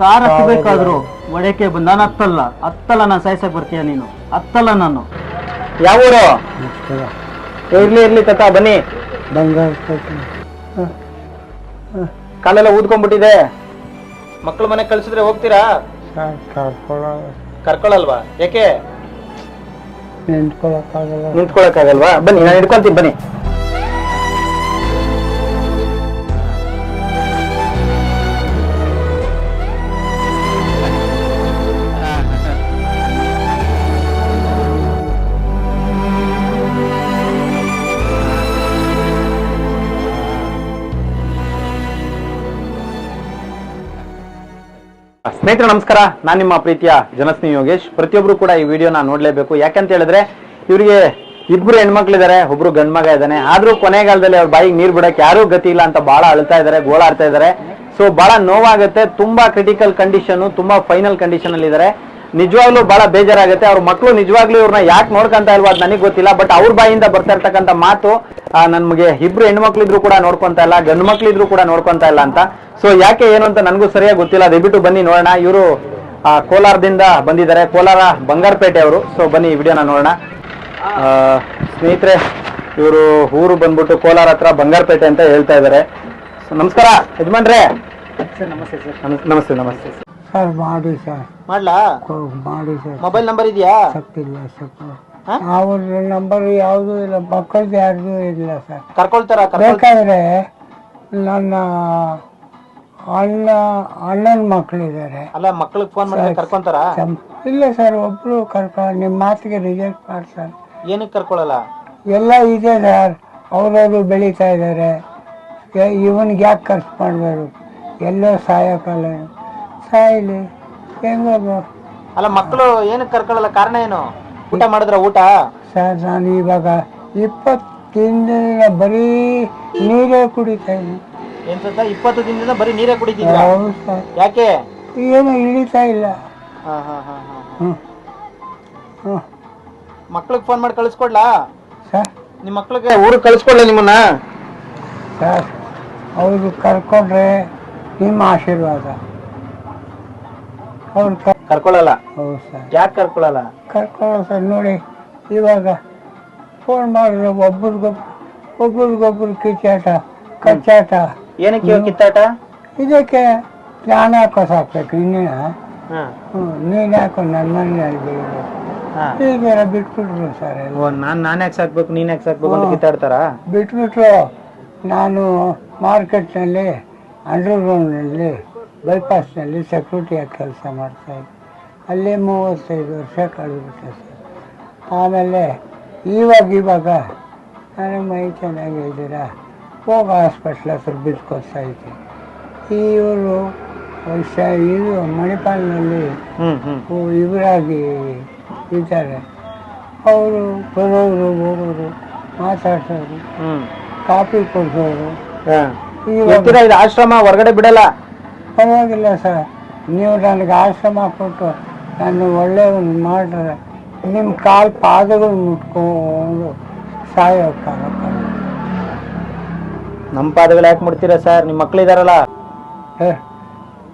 Car ಹತ್ತಬೇಕಾದ್ರು ಒಡೆಕೆ ಬಂದ ನಾನು ಹತ್ತಲ್ಲ ಹತ್ತಲ್ಲ ನಾನು ಸಾಯ್ಸಕ್ ಬರ್ತೀಯ ನೀನು? ಹತ್ತಲ್ಲ ನಾನು. ಯಾವ ಊರು? ಇರ್ಲಿ ಇರ್ಲಿ ತಾತ ಬನ್ನಿ. ಬಂಗಾರ ಕಾಲೆಲ್ಲ ಊದ್ಕೊಂಡ್ಬಿಟ್ಟಿದೆ. ಮಕ್ಳು ಮನೆ ಕಳ್ಸಿದ್ರೆ ಹೋಗ್ತೀರಾ? ಕರ್ಕೊಳಲ್ವಾ? ಯಾಕೆ ನಿಂತ್ಕೊಳಕ್ಕಾಗಲ್ವಾ? ಬನ್ನಿ ನಾನು ಹಿಡ್ಕೊಂತೀನಿ ಬನ್ನಿ. ಸ್ನೇಹಿತರೆ, ನಮಸ್ಕಾರ. ನಾನು ನಿಮ್ಮ ಪ್ರೀತಿಯ ಜನಸ್ನೇಹಿ ಯೋಗೇಶ್. ಪ್ರತಿಯೊಬ್ರು ಕೂಡ ಈ ವಿಡಿಯೋನ ನೋಡ್ಲೇಬೇಕು. ಯಾಕಂತ ಹೇಳಿದ್ರೆ, ಇವರಿಗೆ ಇಬ್ರು ಹೆಣ್ಮಕ್ಳಿದ್ದಾರೆ ಒಬ್ರು ಗಂಡ್ ಮಗ ಇದ್ದಾನೆ. ಆದ್ರೂ ಕೊನೆಗಾಲದಲ್ಲಿ ಅವ್ರ ಬಾಯಿಗೆ ನೀರ್ ಬಿಡಕ್ಕೆ ಯಾರೂ ಗತಿ ಇಲ್ಲ ಅಂತ ಬಹಳ ಅಳ್ತಾ ಇದ್ದಾರೆ ಗೋಳಾಡ್ತಾ ಇದ್ದಾರೆ ಸೊ ಬಹಳ ನೋವಾಗುತ್ತೆ. ತುಂಬಾ ಕ್ರಿಟಿಕಲ್ ಕಂಡೀಷನ್ ತುಂಬಾ ಫೈನಲ್ ಕಂಡೀಷನ್ ಅಲ್ಲಿ ಇದ್ದಾರೆ ನಿಜವಾಗ್ಲೂ ಬಹಳ ಬೇಜಾರಾಗುತ್ತೆ. ಅವ್ರ ಮಕ್ಕಳು ನಿಜವಾಗ್ಲೂ ಇವ್ರನ್ನ ಯಾಕೆ ನೋಡ್ಕೊಂತ ಇಲ್ವಾ ಅದು ನನಗೆ ಗೊತ್ತಿಲ್ಲ. ಬಟ್ ಅವ್ರ ಬಾಯಿಂದ ಬರ್ತಾ ಇರ್ತಕ್ಕಂಥ ಮಾತು ನಮಗೆ ನನ್ಗೆ ಇಬ್ರು ಹೆಣ್ಮಕ್ಳು ಇದ್ರು ಕೂಡ ನೋಡ್ಕೊಂತ ಇಲ್ಲ ಗಂಡು ಮಕ್ಳು ಇದ್ರು ಕೂಡ ನೋಡ್ಕೊಂತ ಇಲ್ಲ ಅಂತ. ಸೊ ಯಾಕೆ ಏನು ಅಂತ ನನಗೂ ಸರಿಯಾಗಿ ಗೊತ್ತಿಲ್ಲ. ದಯವಿಟ್ಟು ಬನ್ನಿ ನೋಡೋಣ. ಇವರು ಕೋಲಾರದಿಂದ ಬಂದಿದ್ದಾರೆ. ಕೋಲಾರ ಬಂಗಾರಪೇಟೆ ಅವರು. ಸೊ ಬನ್ನಿ ಈ ವಿಡಿಯೋನ ನೋಡೋಣ. ಸ್ನೇಹಿತರೆ ಇವರು ಊರು ಬಂದ್ಬಿಟ್ಟು ಕೋಲಾರ ಹತ್ರ ಬಂಗಾರಪೇಟೆ ಅಂತ ಹೇಳ್ತಾ ಇದ್ದಾರೆ. ನಮಸ್ಕಾರ. ಯಜಮಾನ್ರೇ. ನಮಸ್ತೆ ನಮಸ್ತೆ ನಮಸ್ತೆ. ಸರ್ ಮಾಡಿ ಸರ್. ಮಾಡ್ಲಾ? ಕೊ- ಮಾಡಿ ಸರ್. ಮೊಬೈಲ್ ನಂಬರ್ ಇದೆಯಾ? ಸತ್ತಿಲ್ಲ ಸರ್. ಹಾ? ಅವ್ರ ನಂಬರ್ ಯಾವುದೂ ಇಲ್ಲ ಮಕ್ಕಳದ್ದು ಯಾರ್ದು ಇಲ್ಲ ಸರ್. ಕರ್ಕೊಳ್ತಾರ ಬೇಕಾದ್ರೆ ನನ್ನ ಅಣ್ಣ ಅಣ್ಣನ ಮಕ್ಕಳಿದ್ದಾರೆ ಅಲ್ಲ ಮಕ್ಳಿಗೆ ಫೋನ್ ಮಾಡಿದ್ರೆ ಕರ್ಕೊಂತಾರ? ಇಲ್ಲ ಸರ್ ಒಬ್ರು ಕರ್ಕ ನಿಮ್ಮ ಮಾತಿಗೆ ರಿಜೆಕ್ಟ್ ಮಾಡ್ತಾರೆ ಏನಕ್ಕೆ ಕರ್ಕೊಳಲ್ಲ? ಎಲ್ಲ ಇದೆ ಸರ್. ಅವರವರು ಬೆಳೀತಾ ಇದ್ದಾರೆ. ಇವನಿಗೆ ಯಾಕೆ ಖರ್ಚು ಮಾಡಬಾರ್ದು ಎಲ್ಲೋ ಸಾಯೋಕ್ಕಲ್ಲ ಸಾಯಲಿ ಹೆಂಗೋ ಅಲ್ಲ ಮಕ್ಕಳು ಏನಕ್ಕೆ ಕರ್ಕೊಳ್ಳಲ್ಲ? ಕಾರಣ ಏನು? ಊಟ ಮಾಡಿದ್ರ? ಊಟ? ಸರ್ ನಾನು ಇವಾಗ ಇಪ್ಪತ್ತಿಂದ ಬರೀ ನೀರೇ ಕುಡಿತಾ ಇದ್ದೀನಿ ಏನ್ ಇಪ್ಪತ್ತು ದಿನದಿಂದ ಬರೀ ನೀರೇ ಕುಡಿತಿದ್ರ? ಹೌದು ಸರ್. ಯಾಕೆ? ಏನು ಇಳಿತಾ ಇಲ್ಲ. ಹಾ ಹಾ ಹಾ ಹಾ ಹ್ಞೂ ಹ್ಞೂ ಮಕ್ಳಿಗೆ ಫೋನ್ ಮಾಡಿ ಕಳಿಸ್ಕೊಡ್ಲಾ? ಸರ್. ನಿಮ್ಮ ಮಕ್ಳಿಗೆ ಊರಿಗೆ ಕಳಿಸ್ಕೊಡ್ಲ ನಿಮ್ಮನ್ನ? ಸರ್ ಅವ್ರಿಗೆ ಕರ್ಕೊಂಡ್ರೆ ನಿಮ್ಮ ಆಶೀರ್ವಾದ. ಅವ್ರು ಕರ್ಕೊಳ್ಳಲ್ಲ ಹೌದು ಸರ್. ಯಾಕೆ ಕರ್ಕೊಳ್ಳಲ್ಲ ಕರ್ಕೊಳ್ಳೋ ಸರ್ ನೋಡಿ ಇವಾಗ ಫೋನ್ ಮಾಡಿದ್ರೆ ಒಬ್ರಿಗೊಬ್ರು ಒಬ್ರಿಗೊಬ್ರು ಕಿಚ್ಚಾಟ ಕಚ್ಚಾಟ. ಏನಕ್ಕೆ ಇವಾಗ ಕಿತ್ತಾಟ? ಇದಕ್ಕೆ ನಾನು ಹಾಕೋ ಸಾಕ್ಬೇಕು ಇನ್ನೇನ. ಹಾ. ನೀನು ಯಾಕೋ ನನ್ನ ಮನೆಯಲ್ಲಿ ಬೆಳಿಬೇಕು ಹಾ. ಹೀಗೆಲ್ಲ ಬಿಟ್ಬಿಟ್ರು ಸರ್ ಎಲ್ಲ. ಓ, ನಾನ್ ನಾನ್ ಯಾಕೆ ಸಾಕ್ಬೇಕು ನೀನ್ ಯಾಕೆ ಸಾಕ್ಬೇಕು ಅಂತ ಕಿತ್ತಾಡ್ತಾರ? ಬಿಟ್ಬಿಟ್ರು ನಾನು ಮಾರ್ಕೆಟ್ನಲ್ಲಿ ಅಂಡರ್ಗ್ರೌಂಡ್ನಲ್ಲಿ ಬೈಪಾಸ್ನಲ್ಲಿ ಸೆಕ್ಯೂರಿಟಿಯಾಗಿ ಕೆಲಸ ಮಾಡ್ತಾಯಿದ್ದೆ ಅಲ್ಲಿ ಮೂವತ್ತೈದು ವರ್ಷ ಕಳೆದ್ಬಿಟ್ಟೆ ಸರ್. ಆಮೇಲೆ ಇವಾಗ ಇವಾಗ ನನಗೆ ಮೈ ಚೆನ್ನಾಗಿದ್ದೀರಾ ಹೋಗಿ ಹಾಸ್ಪಿಟ್ಲ್ ಹತ್ರ ಬಿಟ್ಕೊಡ್ತಾ ಇದ್ದೀನಿ ಇವರು ಇದು ಮಣಿಪಾಲ್ನಲ್ಲಿ ಇವರಾಗಿ ಇದ್ದಾರೆ. ಅವರು ಬರೋರು ಹೋಗೋರು ಮಾತಾಡ್ಸೋರು ಕಾಫಿ ಕೊಡ್ಸೋರು. ಆಶ್ರಮ ಹೊರಗಡೆ ಬಿಡಲ್ಲ. ಪರವಾಗಿಲ್ಲ ಸರ್. ನೀವು ನನಗೆ ಆಶ್ರಮ ಕೊಟ್ಟು ನಾನು ಒಳ್ಳೆಯದನ್ನು ಮಾಡ್ರೆ ನಿಮ್ಮ ಕಾಲು ಪಾದಗಳು ಮುಟ್ಕೊಂಡು ಸಾಯೋ ಕಾಲ ನಮ್ಮ ಪಾದಗಳು ಯಾಕೆ ಮುಡ್ತೀರಾ ಸರ್? ನಿಮ್ಮ ಏ,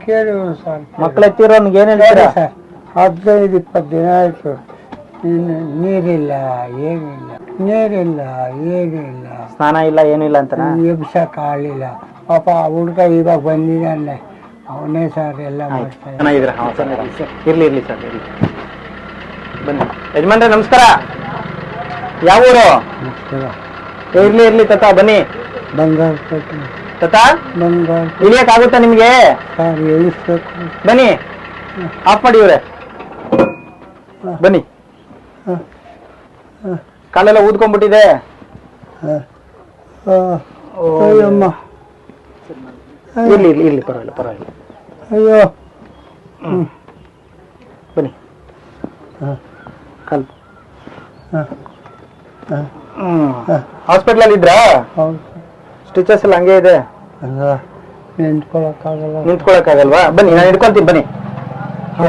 ಕೇಳಿ ಸರ್ ಮಕ್ಳು ಎತ್ತಿರೋನ್ಗೆ ಏನು ಹೇಳ್ತೀರಾ? ಸರ್ ಹದಿನೈದು ಇಪ್ಪತ್ತು ದಿನ ಆಯಿತು. ಇನ್ನು ನೀರಿಲ್ಲ ಏನಿಲ್ಲ. ನೀರಿಲ್ಲ ಏನಿಲ್ಲ. ಸ್ನಾನ ಇಲ್ಲ ಏನಿಲ್ಲ ಅಂತ ಎಬ್ಸಕ್ಕೆ ಆಗಲಿಲ್ಲ ಪಾಪ ಹುಡುಗ ಹುಡ್ಗ ಇವಾಗ ಬಂದಿದ್ದಾನೆ. ಅವನೇ ಸರ್ ಎಲ್ಲ ಮಾಡ್ತಾ ಇದ್ದಾನೆ. ಚೆನ್ನಾಗಿದ್ದೀರಾ? ಹಾ, ಚೆನ್ನಾಗಿದ್ದೀರಾ. ಇರ್ಲಿ ಇರ್ಲಿ ಸರ್ ಇರಲಿ. ಬನ್ನಿ. ಯಜಮಾನ್ರೆ ನಮಸ್ಕಾರ. ಯಾವ ಊರು? ಇರ್ಲಿ ಇರ್ಲಿ ತತ ಬನ್ನಿ. ಬಂಗಾರಪೇಟೆ. ತತ? ಬಂಗಾರ ಇಳಿಯಕ್ ನಿಮಗೆ? ನಿಮ್ಗೆ ಸರ್ ಇಳಿಸ್ಬೇಕು. ಬನ್ನಿ. ಆಫ್ ಮಾಡಿ ಇವ್ರೆ. ಬನ್ನಿ. ಕಾಲೆಲ್ಲ ಊದ್ಕೊಂಡ್ಬಿಟ್ಟಿದೆ. ಇರ್ಲಿ ಇರ್ಲಿ ಇರ್ಲಿ ಪರವಾಗಿಲ್ಲ ಪರವಾಗಿಲ್ಲ. ಅಯ್ಯೋ. ಬನ್ನಿ. ಹಾಂ ಕಾಲ್ ಹ, ಹ. ಹಾಸ್ಪಿಟ್ಲ್ ಅಲ್ಲಿ ಇದ್ರಾ? ಹೌದು. ಸ್ಟಿಚಸ್ ಎಲ್ಲ ಹಂಗೆ ಇದೆ? ನಿಂತ್ಕೊಳಕ್ಕಾಗಲ್ಲ. ನಿಂತ್ಕೊಳಕ್ಕಾಗಲ್ವಾ? ಬನ್ನಿ ನಾನು ಹಿಡ್ಕೊಂತೀನಿ ಬನ್ನಿ. ಆ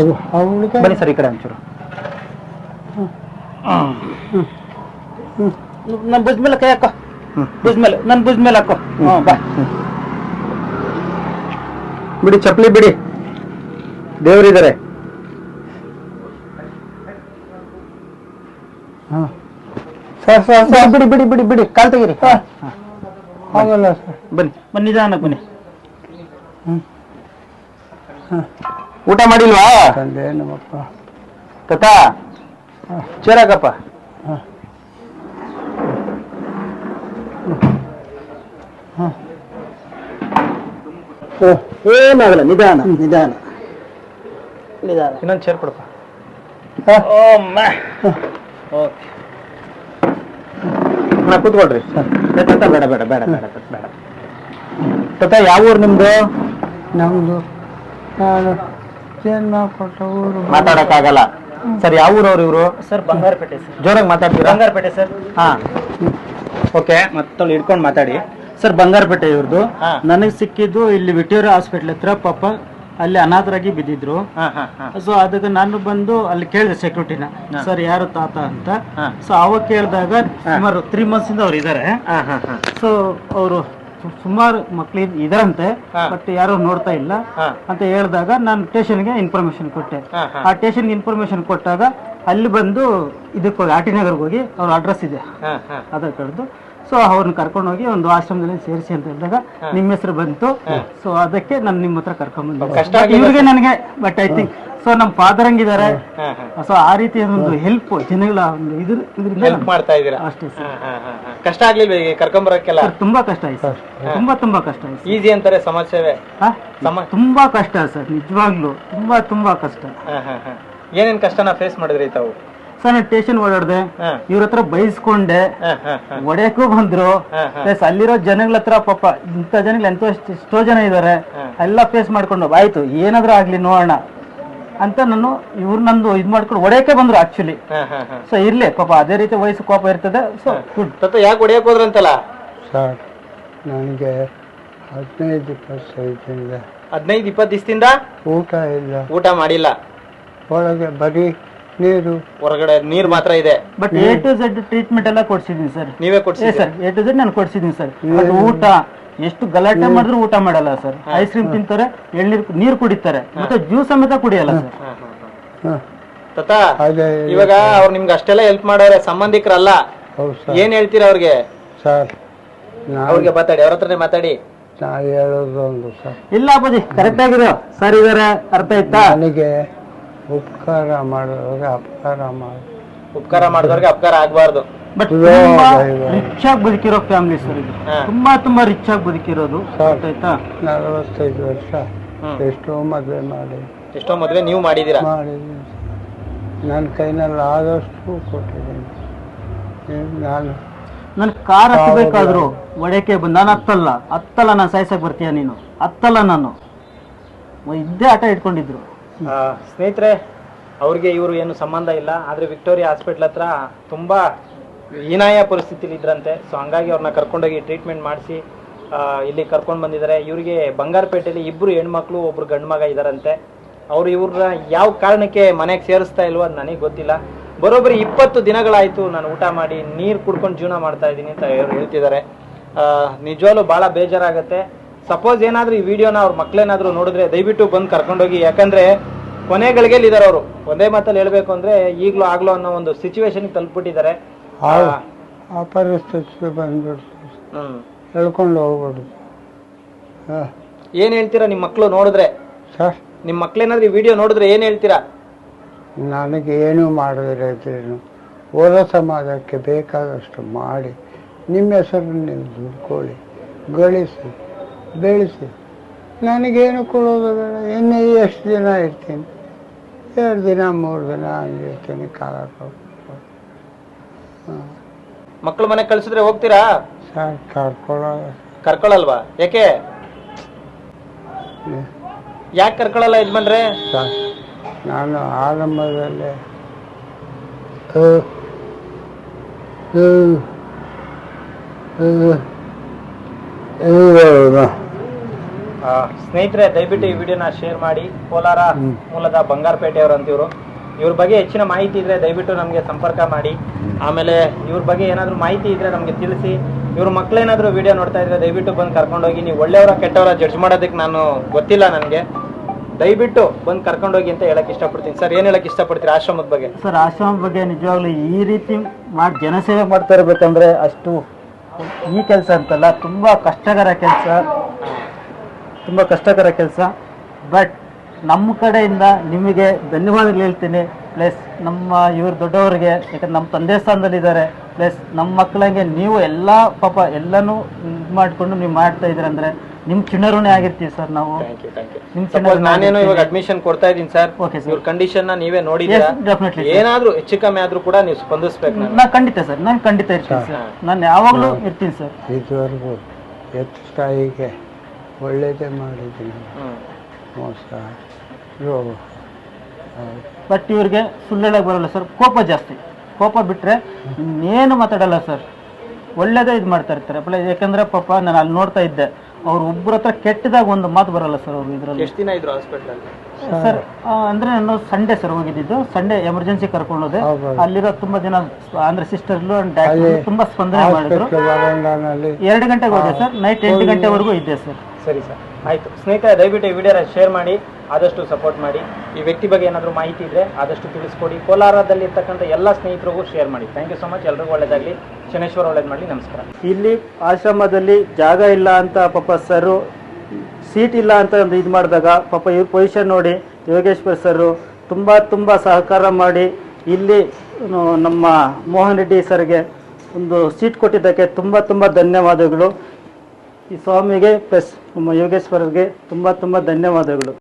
ಹುಡ್ಗ ಬನ್ನಿ ಸರ್ ಈ ಕಡೆ ಒಂಚೂರು. ನನ್ನ ಭುಜ ಮೇಲೆ ಕೈ ಹಾಕೋ. ಭುಜ ಮೇಲೆ ನನ್ನ ಭುಜ ಮೇಲೆ ಹಾಕೋ. ಹ್ಮ್, ಬಾ. ಬಿಡಿ ಚಪ್ಪಲಿ ಬಿಡಿ. ದೇವರಿದ್ದಾರೆ. ಹಾಂ. ಸರ್ ಸರ್ ಸರ್ ಬಿಡಿ ಬಿಡಿ ಬಿಡಿ ಬಿಡಿ ಕಾಲ್ ತೆಗೀರಿ. ಆಗಲ್ಲ ಸರ್. ಬನ್ನಿ ಬನ್ನಿ ನಿಧಾನ ಬನ್ನಿ. ಊಟ ಮಾಡಿಲ್ವಾ? ತಂದೆ ನಮ್ಮಪ್ಪ. ತಥಾ ಚೇರಾಕಪ್ಪ? ಏನಾಗಲ್ಲ ನಿಧಾನ ನಿಧಾನ. ನಿಧಾನ. ಇನ್ನೊಂದು ಚೇರ್ ಕೊಡಪ್ಪ. ಓಕೆ. ನಾ ಕೂತ್ಕೊಳ್ರಿ. ಬೇಡ ಬೇಡ ಬೇಡ ಬೇಡ ಬೇಡ ಬೇಡ ತತ ಯಾವ ಊರು ನಿಮ್ದು? ನಮ್ದು ಕೊಟ್ಟ ಊರು ಮಾತಾಡಕ್ಕಾಗಲ್ಲ. ಸರ್ ಯಾವ ಊರವ್ರು ಇವರು? Sir Bangarapete sir. ಜೋರಾಗಿ ಮಾತಾಡ್ತೀರಾ? ಬಂಗಾರಪೇಟೆ ಸರ್. ಹಾ. ಓಕೆ ಮತ್ತೊಳ್ಳಿ ಹಿಡ್ಕೊಂಡು ಮಾತಾಡಿ. ಸರ್ ಬಂಗಾರಪೇಟೆ ಇವ್ರದ್ದು. ನನಗೆ ಸಿಕ್ಕಿದ್ದು ಇಲ್ಲಿ ವಿಕ್ಟೋರಿಯಾ ಹಾಸ್ಪಿಟಲ್ ಹತ್ರ ಪಾಪ ಅಲ್ಲಿ ಅನಾಥರಾಗಿ ಬಿದ್ದಿದ್ರು. ಸೊ ಅದಕ್ಕೆ ನಾನು ಬಂದು ಅಲ್ಲಿ ಕೇಳಿದೆ ಸೆಕ್ಯೂರಿಟಿನ ಸರ್ ಯಾರು ತಾತ ಅಂತ. ಸೊ ಅವಾಗ ಕೇಳಿದಾಗ ಸುಮಾರು ತ್ರೀ ಮಂತ್ಸ್ ಇಂದ ಅವ್ರು ಇದಾರೆ. ಸೊ ಅವರು ಸುಮಾರು ಮಕ್ಳು ಇದಾರಂತೆ. ಬಟ್ ಯಾರು ನೋಡ್ತಾ ಇಲ್ಲ. ಅಂತ ಹೇಳಿದಾಗ ನಾನು ಸ್ಟೇಷನ್ಗೆ ಇನ್ಫಾರ್ಮೇಶನ್ ಕೊಟ್ಟೆ. ಆ ಸ್ಟೇಷನ್ಗೆ ಇನ್ಫಾರ್ಮೇಶನ್ ಕೊಟ್ಟಾಗ ಅಲ್ಲಿ ಬಂದು ಇದಕ್ಕೆ ಹೋಗಿ ಆಟಿನಗರ್ಗೆ ಹೋಗಿ ಅವ್ರ ಅಡ್ರೆಸ್ ಇದೆ. ಆಧಾರ್ ಕಾರ್ಡ್ದು ಸೊ ಅವ್ರನ್ನ ಕರ್ಕೊಂಡು ಹೋಗಿ ಒಂದು ಆಶ್ರಮದಲ್ಲಿ ಸೇರಿಸಿ ಅಂತ ಹೇಳಿದಾಗ ನಿಮ್ಮ ಹೆಸರು ಬಂತು. ಸೊ ಅದಕ್ಕೆ ನಾನು ನಿಮ್ಮ ಹತ್ರ ಕರ್ಕೊಂಡ್ ಬಂದೆ. ಇವ್ರಿಗೆ ನನಗೆ ಬಟ್ ಐ ಥಿಂಕ್ ಸೊ ನಮ್ಮ ಫಾದರ್ ಹಂಗಿದ್ದಾರೆ ಸೊ ಆ ರೀತಿ ಒಂದು ಹೆಲ್ಪ್ ಜನಗಳ ಒಂದು ಇದ್ರ ಇದರಿಂದ ಹೆಲ್ಪ್ ಮಾಡ್ತಾ ಇದ್ದೀರಾ? ಅಷ್ಟೇ ಸರ್. ಕಷ್ಟ ಆಗ್ಲಿಲ್ವ ಈಗ ಕರ್ಕೊಂಬರಕ್ಕೆಲ್ಲ? ಸರ್ ತುಂಬಾ ಕಷ್ಟ ಆಯ್ತು ಸರ್ ತುಂಬಾ ತುಂಬಾ ಕಷ್ಟ ಆಯ್ತು ಈಸಿ ಅಂತಾರೆ ಸಮಾಜ ಸೇವೆ ತುಂಬಾ ಕಷ್ಟ ಸರ್ ನಿಜವಾಗ್ಲು. ತುಂಬಾ ತುಂಬಾ ಕಷ್ಟ. ಏನೇನ್ ಕಷ್ಟನ ಫೇಸ್ ಮಾಡಿದ್ರಿ ತಾವು? ಸರ್ ನಾನು ಸ್ಟೇಷನ್ ಓಡಾಡ್ದೆ. ಇವ್ರ ಹತ್ರ ಬೈಸ್ಕೊಂಡೆ. ಒಡೆಯಕ್ಕೂ ಬಂದ್ರು. ಪ್ಲಸ್ ಅಲ್ಲಿರೋ ಜನಗಳ ಹತ್ರ ಪಾಪ ಇಂಥ ಜನಗಳು ಎಂತ ಎಷ್ಟ್- ಜನ ಇದ್ದಾರೆ. ಎಲ್ಲ ಫೇಸ್ ಮಾಡ್ಕೊಂಡು ಆಯ್ತು ಏನಾದ್ರೂ ಆಗ್ಲಿ ನೋಡೋಣ. ಅಂತ ನಾನು ಇವ್ರು ನಂದು ಇದ್ ಮಾಡ್ಕೊಂಡು ಒಡೆಯಕ್ಕೆ ಬಂದ್ರು ಆಕ್ಚುಲಿ. ಸೊ ಇರ್ಲಿ ಪಾಪ ಅದೇ ರೀತಿ ವಯಸ್ಸು ಕೋಪ ಇರ್ತದೆ. ಸೊ ಗುಡ್ ತತ್ತ ಯಾಕೆ ಒಡೆಯಕ್ಕೆ ಹೋದ್ರಂತಲ್ಲ? ಸರ್ ನನಗೆ ಹದಿನೈದು ಇಪ್ಪತ್ತೈದರಿಂದ ಹದಿನೈದು ಇಪ್ಪತ್ತು ದಿವಸದಿಂದ ಊಟ ಇಲ್ಲ. ಊಟ ಮಾಡಿಲ್ಲ. ಒಳಗೆ ಬರೀ ನೀರು? ಹೊರಗಡೆ ನೀರ್ ಮಾತ್ರ ಇದೆ. But A to Z treatment ಎಲ್ಲ ಕೊಡ್ಸಿದೀನಿ ಸರ್. ನೀವೇ ಏ ಕೊಡ್ಸಿದ್ರಿ ಸರ್ ಎ ಟು ಝೆಡ್ ನಾನು ಕೊಡ್ಸಿದೀನಿ ಸರ್. ಅದು ಊಟ. ಎಷ್ಟು ಗಲಾಟೆ ಮಾಡಿದ್ರು ಊಟ ಮಾಡಲ್ಲ ಸರ್. ಐಸ್ ಕ್ರೀಮ್ ತಿಂತಾರೆ ಎಳ್ನೀರ್ ನೀರ್ ಕುಡಿತಾರೆ. ಮತ್ತೆ ಜ್ಯೂಸ್ ಸಮೇತ ಕುಡಿಯಲ್ಲ ಸರ್. ಹಾ, ಹಾ, ಹಾ. ಹಾಂ. ತತ್ತ ಅದೇ ಇವಾಗ ಅವ್ರು ನಿಮ್ಗೆ ಅಷ್ಟೆಲ್ಲ ಹೆಲ್ಪ್ ಮಾಡೋರೆ ಸಂಬಂಧಿಕರಲ್ಲ. ಹೌದು ಸರ್. ಏನ್ ಹೇಳ್ತೀರಾ ಅವ್ರಿಗೆ? ಸರ್ ನಾನು ಅವ್ರಿಗೆ ಮಾತಾಡಿ ಅವ್ರ ಹತ್ರನೇ ಮಾತಾಡಿ. ನಾ ಹೇಳೋದು ಒಂದು ಸರ್. ಇಲ್ಲ ಅಪ್ಪಾಜಿ ಕರೆಕ್ಟ್ ಆಗಿರೋ ಸರ್ ಇದಾರೆ ಅರ್ಥ ಆಯ್ತಾ? ನನಗೆ ಉಪಕಾರ ಮಾಡೋರಿಗೆ ಅಪಕಾರ ಮಾಡಿ. ಉಪಕಾರ ಮಾಡಿದವ್ರಿಗೆ ಅಪಕಾರ ಆಗ್ಬಾರ್ದು. ಬಟ್ ತುಂಬಾ ರಿಚ್ ಆಗಿ ಬದುಕಿರೋ ಫ್ಯಾಮಿಲಿ ಸರ್ ಇದು. ಹಾ. ತುಂಬಾ ತುಂಬಾ ರಿಚ್ ಆಗಿ ಬದುಕಿರೋದು ಸರ್. ನಲವತ್ತೈದು ವರ್ಷ ಹ್ಮ್. ಎಷ್ಟೋ ಮದುವೆ ಮಾಡಿ. ಎಷ್ಟೋ ಮದ್ವೆ ನೀವು ಮಾಡಿದೀರಾ ಮಾಡಿದ್ದೀನಿ ನನ್ನ ಕೈನಲ್ಲಿ ಆದಷ್ಟು ಕೊಟ್ಟಿದ್ದೀನಿ. ಏನ್ ನಾನು ನನ್ ಕಾರ್ ಹತ್ತಬೇಕಾದ್ರು ಒಡೆಕೆ ಬಂದ ನಾನು ಹತ್ತಲ್ಲ. ಹತ್ತಲ್ಲ ನಾನು ಸಾಯ್ಸಕ್ ಬರ್ತೀಯ ನೀನು? ಹತ್ತಲ್ಲ ನಾನು. ಇದ್ದೇ ಆಟ ಇಟ್ಕೊಂಡಿದ್ರು. ಸ್ನೇಹಿತರೆ, ಅವ್ರಿಗೆ ಇವರು ಏನು ಸಂಬಂಧ ಇಲ್ಲ. ಆದರೆ ವಿಕ್ಟೋರಿಯಾ ಹಾಸ್ಪಿಟ್ಲ್ ಹತ್ರ ತುಂಬ ಹೀನಾಯ ಪರಿಸ್ಥಿತಿಲಿ ಇದ್ರಂತೆ. ಸೊ ಹಂಗಾಗಿ ಅವ್ರನ್ನ ಕರ್ಕೊಂಡೋಗಿ ಟ್ರೀಟ್ಮೆಂಟ್ ಮಾಡಿಸಿ ಇಲ್ಲಿ ಕರ್ಕೊಂಡು ಬಂದಿದ್ದಾರೆ. ಇವರಿಗೆ ಬಂಗಾರಪೇಟೆಯಲ್ಲಿ ಇಬ್ಬರು ಹೆಣ್ಮಕ್ಳು, ಒಬ್ರು ಗಂಡು ಮಗ ಇದಾರಂತೆ. ಅವ್ರು ಇವ್ರನ್ನ ಯಾವ ಕಾರಣಕ್ಕೆ ಮನೆಗೆ ಸೇರಿಸ್ತಾ ಇಲ್ವೋ ಅದು ನನಗೆ ಗೊತ್ತಿಲ್ಲ. ಬರೋಬ್ಬರಿ ಇಪ್ಪತ್ತು ದಿನಗಳಾಯಿತು ನಾನು ಊಟ ಮಾಡಿ, ನೀರು ಕುಡ್ಕೊಂಡು ಜೀವನ ಮಾಡ್ತಾ ಇದ್ದೀನಿ ಅಂತ ಹೇಳ್ತಿದ್ದಾರೆ. ನಿಜವಾಗ್ಲೂ ಭಾಳ ಬೇಜಾರಾಗುತ್ತೆ. ಸಪೋಸ್ ಏನಾದರೂ ಈ ವಿಡಿಯೋನ ಅವ್ರ ಮಕ್ಕಳೇನಾದರೂ ನೋಡಿದ್ರೆ ದಯವಿಟ್ಟು ಬಂದು ಕರ್ಕೊಂಡೋಗಿ. ಯಾಕಂದ್ರೆ ಕೊನೆ ಗಳಿಗೆಯಲ್ಲಿ ಇದಾರೆ ಅವರು. ಒಂದೇ ಮಾತಲ್ಲಿ ಹೇಳ್ಬೇಕು ಅಂದ್ರೆ ಈಗ್ಲೂ ಆಗ್ಲೋ ಅನ್ನೋ ಒಂದು ಸಿಚುವೇಶನ್ ತಲುಪಿಟ್ಟಿದ್ದಾರೆ. ಆ ಆ ಪರಿಸ್ಥಿತಿಗೆ ಬಂದ್ಬಿಡ್ತು. ಹ್ಮ್. ಹೇಳ್ಕೊಂಡು ಹೋಗ್ಬಿಡುದು ಹಾಂ ಏನ್ ಹೇಳ್ತೀರಾ ನಿಮ್ ಮಕ್ಳು ನೋಡಿದ್ರೆ? ಸರ್? ನಿಮ್ ಮಕ್ಳೇನಾದ್ರೂ ಈ ವಿಡಿಯೋ ನೋಡಿದ್ರೆ ಏನ್ ಹೇಳ್ತೀರಾ? ನನಗೆ ಏನೂ ಮಾಡಿದ್ರೇನು ಓದ ಸಮಾಜಕ್ಕೆ ಬೇಕಾದಷ್ಟು ಮಾಡಿ ನಿಮ್ಮ ಹೆಸರನ್ನು ನೀವು ದುಡ್ಕೊಳ್ಳಿ ಗಳಿಸಿ ಬೆಳೆಸಿ. ನನಗೇನು ಕೊಡೋದು ಬೇಡ. ಇನ್ನು ಎಷ್ಟು ದಿನ ಇರ್ತೀನಿ? ಎರಡು ದಿನ ಮೂರು ದಿನ ಹಂಗಿರ್ತೀನಿ ಕಾಲ ಹಾಂ ಮಕ್ಕಳು ಮನೆ ಕಳ್ಸಿದ್ರೆ ಹೋಗ್ತೀರಾ? ಸರ್ ಕರ್ಕೊಳ್ಳೋ ಕರ್ಕೊಳಲ್ವಾ ಯಾಕೆ? ಯಾಕೆ ಕರ್ಕೊಳಲ್ಲ ಯಜಮಾನ್ರೆ? ಸರ್ ನಾನು ಆರಂಭದಲ್ಲೇ ಆ, ಸ್ನೇಹಿತರೆ ದಯವಿಟ್ಟು ಈ ವಿಡಿಯೋನ ಶೇರ್ ಮಾಡಿ. ಕೋಲಾರ ಮೂಲದ ಬಂಗಾರಪೇಟೆಯವರು ಅಂತ ಇವರು ಇವ್ರ ಬಗ್ಗೆ ಹೆಚ್ಚಿನ ಮಾಹಿತಿ ಇದ್ರೆ ದಯವಿಟ್ಟು ನಮಗೆ ಸಂಪರ್ಕ ಮಾಡಿ. ಆಮೇಲೆ ಇವ್ರ ಬಗ್ಗೆ ಏನಾದರೂ ಮಾಹಿತಿ ಇದ್ರೆ ನಮಗೆ ತಿಳಿಸಿ. ಇವ್ರ ಮಕ್ಳೇನಾದ್ರೂ ವಿಡಿಯೋ ನೋಡ್ತಾ ಇದ್ರೆ ದಯವಿಟ್ಟು ಬಂದು ಕರ್ಕೊಂಡೋಗಿ. ನೀವು ಒಳ್ಳೆಯವರ ಕೆಟ್ಟವರ ಜಡ್ಜ್ ಮಾಡೋದಕ್ಕೆ ನಾನು ಗೊತ್ತಿಲ್ಲ ನನಗೆ. ದಯವಿಟ್ಟು ಬಂದು ಕರ್ಕೊಂಡೋಗಿ ಅಂತ ಹೇಳಕ್ ಇಷ್ಟಪಡ್ತೀನಿ. ಸರ್ ಏನ್ ಹೇಳಕ್ ಇಷ್ಟಪಡ್ತೀರಿ ಆಶ್ರಮದ ಬಗ್ಗೆ? ಸರ್ ಆಶ್ರಮ ಬಗ್ಗೆ ನಿಜವಾಗ್ಲೂ ಈ ರೀತಿ ಮಾಡಿ ಜನಸೇವೆ ಮಾಡ್ತಾ ಇರ್ಬೇಕಂದ್ರೆ ಅಷ್ಟು ಈ ಕೆಲಸ ಅಂತಲ್ಲ ತುಂಬಾ ಕಷ್ಟಕರ ಕೆಲಸ. ತುಂಬಾ ಕಷ್ಟಕರ ಕೆಲಸ. ಬಟ್ ನಮ್ಮ ಕಡೆಯಿಂದ ನಿಮಗೆ ಧನ್ಯವಾದಗಳು ಹೇಳ್ತೀನಿ. ಪ್ಲಸ್ ನಮ್ಮ ಇವರು ದೊಡ್ಡವರಿಗೆ ಯಾಕಂದ್ರೆ ನಮ್ಮ ತಂದೆ ಸ್ಥಾನದಲ್ಲಿದ್ದಾರೆ. ಪ್ಲಸ್ ನಮ್ಮ ಮಕ್ಕಳಿಗೆ ನೀವು ಎಲ್ಲ ಪಾಪ ಎಲ್ಲನೂ ಇದು ಮಾಡಿಕೊಂಡು ನೀವು ಮಾಡ್ತಾ ಇದ್ದೀರ ಅಂದ್ರೆ ನಿಮ್ಮ ಚಿಣ್ಣರುಣೆ ಆಗಿರ್ತೀವಿ ಸರ್ ನಾವು. ಥ್ಯಾಂಕ್ ಯು ಥ್ಯಾಂಕ್ ಯು ನಿಮ್ ಸಪೋಸ್ ನಾನೇನು ಇವಾಗ ಅಡ್ಮಿಷನ್ ಕೊಡ್ತಾ ಇದ್ದೀನಿ ಸರ್ ಓಕೆ ಸರ್ ಇವ್ರ ಕಂಡೀಷನ್ನ ನೀವೇ ನೋಡಿದ್ರೆ ಡೆಫಿನೆಟ್ಲಿ ಏನಾದ್ರೂ ಹೆಚ್ಚು ಕಮ್ಮಿ ಆದ್ರೂ ಕೂಡ ನೀವು ಸ್ಪಂದಿಸ್ಬೇಕು ನಾನು ನಾ ಖಂಡಿತ ಸರ್ ನಾನು ಖಂಡಿತ ಇರ್ತೀನಿ ಸರ್. ನಾನು ಯಾವಾಗಲೂ ಇರ್ತೀನಿ ಸರ್. ಇದುವರೆಗೂ ಎತ್ತು ತಾಯಿಗೆ ಒಳ್ಳೇದೇ ಮಾಡಿದ್ದೀನಿ. ಮೋಸ ರೋಗ. ಬಟ್ ಇವ್ರಿಗೆ ಸುಳ್ಳು ಹೇಳಕ್ ಬರಲ್ಲ ಸರ್ ಕೋಪ ಜಾಸ್ತಿ. ಕೋಪ ಬಿಟ್ರೆ ಇನ್ನೇನು ಮಾತಾಡಲ್ಲ ಸರ್ ಒಳ್ಳೇದೇ ಇದು ಮಾಡ್ತಾ ಇರ್ತಾರೆ. ಪ್ಲ ಯಾಕಂದ್ರೆ ಪಾಪ ನಾನು ಅಲ್ಲಿ ನೋಡ್ತಾ ಇದ್ದೆ. ಅವ್ರು ಒಬ್ಬರ ಹತ್ರ ಕೆಟ್ಟದಾಗ ಒಂದು ಮಾತು ಬರಲ್ಲ ಸರ್ ಅವ್ರು ಇದರಲ್ಲಿ. ಎಷ್ಟ್ ದಿನ ಇದ್ರು ಹಾಸ್ಪಿಟಲ್ ಸರ್ ಅಂದ್ರೆ ನಾನು ಸಂಡೇ ಸರ್ ಹೋಗಿದ್ದು ಸಂಡೇ ಎಮರ್ಜೆನ್ಸಿ ಕರ್ಕೊಂಡು ಹೋದೆ. ಅಲ್ಲಿರೋ ತುಂಬಾ ಜನ ಅಂದ್ರೆ ಸಿಸ್ಟರ್ಲು ಡಾಕ್ಟರ್ ತುಂಬಾ ಸ್ಪಂದನೆ ಮಾಡಿದ್ರು. ಎರಡು ಗಂಟೆಗೆ ಹೋದೆ ಸರ್ ನೈಟ್ ಎಂಟು ಗಂಟೆವರೆಗೂ ಇದ್ದೆ ಸರ್ ಸರಿ ಸರ್. ಆಯಿತು. ಸ್ನೇಹಿತರೆ, ದಯವಿಟ್ಟು ಈ ವಿಡಿಯೋನ ಶೇರ್ ಮಾಡಿ, ಆದಷ್ಟು ಸಪೋರ್ಟ್ ಮಾಡಿ. ಈ ವ್ಯಕ್ತಿ ಬಗ್ಗೆ ಏನಾದರೂ ಮಾಹಿತಿ ಇದ್ದರೆ ಆದಷ್ಟು ತಿಳಿಸ್ಕೊಡಿ. ಕೋಲಾರದಲ್ಲಿ ಇರ್ತಕ್ಕಂಥ ಎಲ್ಲ ಸ್ನೇಹಿತರಿಗೂ ಶೇರ್ ಮಾಡಿ. ಥ್ಯಾಂಕ್ ಯು ಸೊ ಮಚ್ ಎಲ್ರಿಗೂ ಒಳ್ಳೇದಾಗಲಿ. ಶನೇಶ್ವರ ಒಳ್ಳೇದು ಮಾಡಲಿ. ನಮಸ್ಕಾರ. ಇಲ್ಲಿ ಆಶ್ರಮದಲ್ಲಿ ಜಾಗ ಇಲ್ಲ ಅಂತ ಪಾಪ ಸರು ಸೀಟ್ ಇಲ್ಲ ಅಂತ ಒಂದು ಇದು ಮಾಡಿದಾಗ ಪಾಪ ಇವ್ರ ಪೊಸಿಷನ್ ನೋಡಿ ಯೋಗೇಶ್ವರ್ ಸರು ತುಂಬ ತುಂಬ ಸಹಕಾರ ಮಾಡಿ ಇಲ್ಲಿ ನಮ್ಮ ಮೋಹನ್ ರೆಡ್ಡಿ ಸರ್ಗೆ ಒಂದು ಸೀಟ್ ಕೊಟ್ಟಿದ್ದಕ್ಕೆ ತುಂಬ ತುಂಬ ಧನ್ಯವಾದಗಳು. ಈ ಸ್ವಾಮಿಗೆ ಪ್ಲಸ್ ನಮ್ಮ ಯೋಗೇಶ್ವರರಿಗೆ ತುಂಬ ತುಂಬ ಧನ್ಯವಾದಗಳು.